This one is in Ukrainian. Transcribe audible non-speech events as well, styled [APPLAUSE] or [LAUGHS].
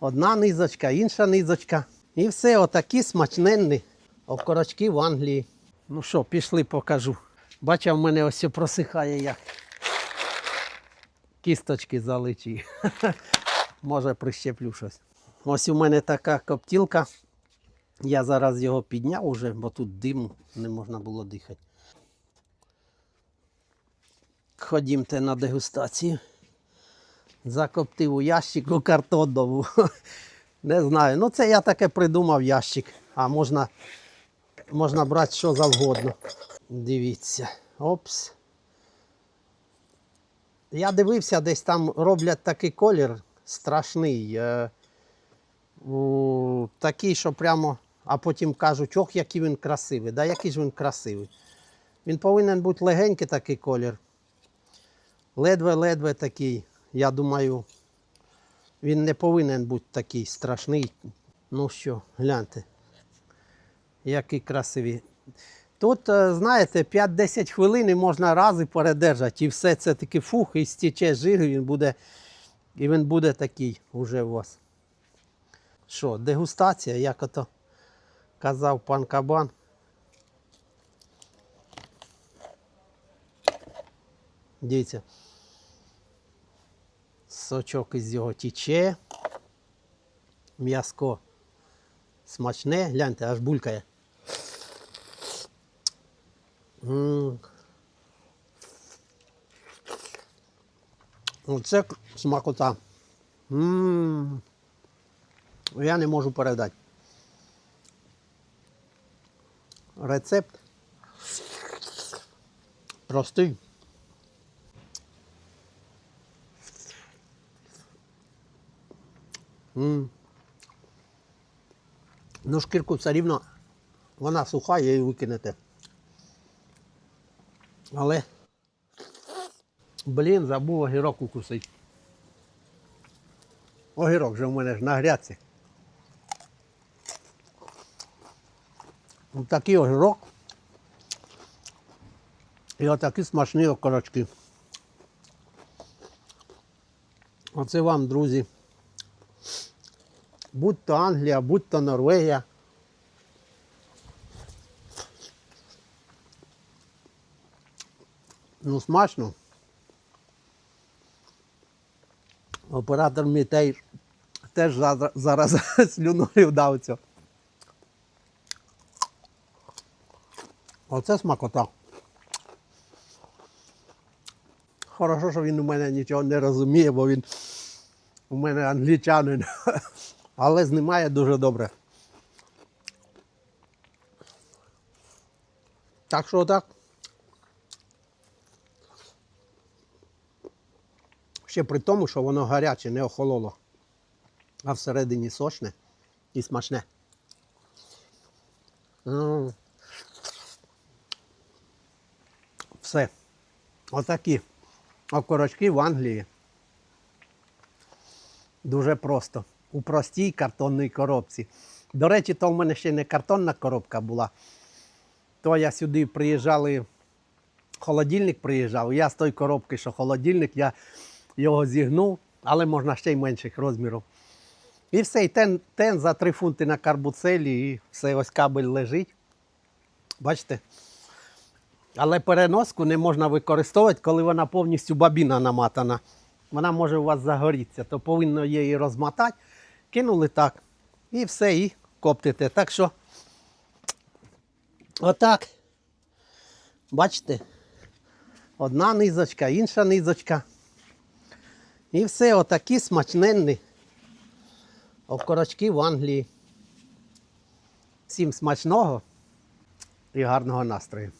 Одна низочка, інша низочка. І все, отакі смачненні окорочки в Англії. Ну що, пішли покажу. Бачив, в мене ось просихає як. Кісточки заличі. [LAUGHS] Може прищеплю щось. Ось у мене така коптілка. Я зараз його підняв уже, бо тут диму не можна було дихати. Ходімте на дегустацію. Закоптив у ящику [LAUGHS] картонову. Не знаю. Ну це я таке придумав ящик. А можна, можна брати що завгодно. Дивіться. Опс. Я дивився, десь там роблять такий колір страшний. Е, такий, що прямо, а потім кажуть, ох, який він красивий. Да, який ж він красивий. Він повинен бути легенький такий колір. Ледве-ледве такий. Я думаю, він не повинен бути такий страшний. Ну що, гляньте. Який красивий. Тут, е, знаєте, 5-10 хвилин можна рази передержати. І все це таки фух, і стіче жир, він буде, і він буде такий уже у вас. Що, дегустація, як ото казав пан Кабан. Дивіться. Сочок із його тіче. М'яско смачне. Гляньте, аж булькає. Оце смакота. Я не можу передати. Рецепт простий. Ну, шкірку все рівно, вона суха, її викинете. Але, блін, забув огірок укусити. Огірок же в мене ж на грядці. Ось Такий огірок. І отакі смачні окорочки. Оце вам, друзі. Будь то Англія, будь то Норвегія. Ну, смачно. Оператор мій теж, теж за- зараз [LAUGHS] слюною вдався. Оце смакота. Хорошо, що він у мене нічого не розуміє, бо він у мене англічанин. [LAUGHS] Але знімає дуже добре. Так що так. Ще при тому, що воно гаряче, не охололо, а всередині сочне і смачне. Все. Отакі окорочки в Англії. Дуже просто. У простій картонній коробці. До речі, то в мене ще не картонна коробка була. То я сюди приїжджали, холодильник приїжджав. Я з тої коробки, що холодильник, я його зігнув, але можна ще й менших розмірів. І все, і тен, тен за 3 фунти на карбуцелі, і все, ось кабель лежить. Бачите? Але переноску не можна використовувати, коли вона повністю бабіна наматана. Вона може у вас загорітися, то повинно її розмотати. Кинули так. І все, і коптите. Так що, отак. Бачите? Одна низочка, інша низочка. І все, отакі смачненні окорочки в Англії. Всім смачного і гарного настрою.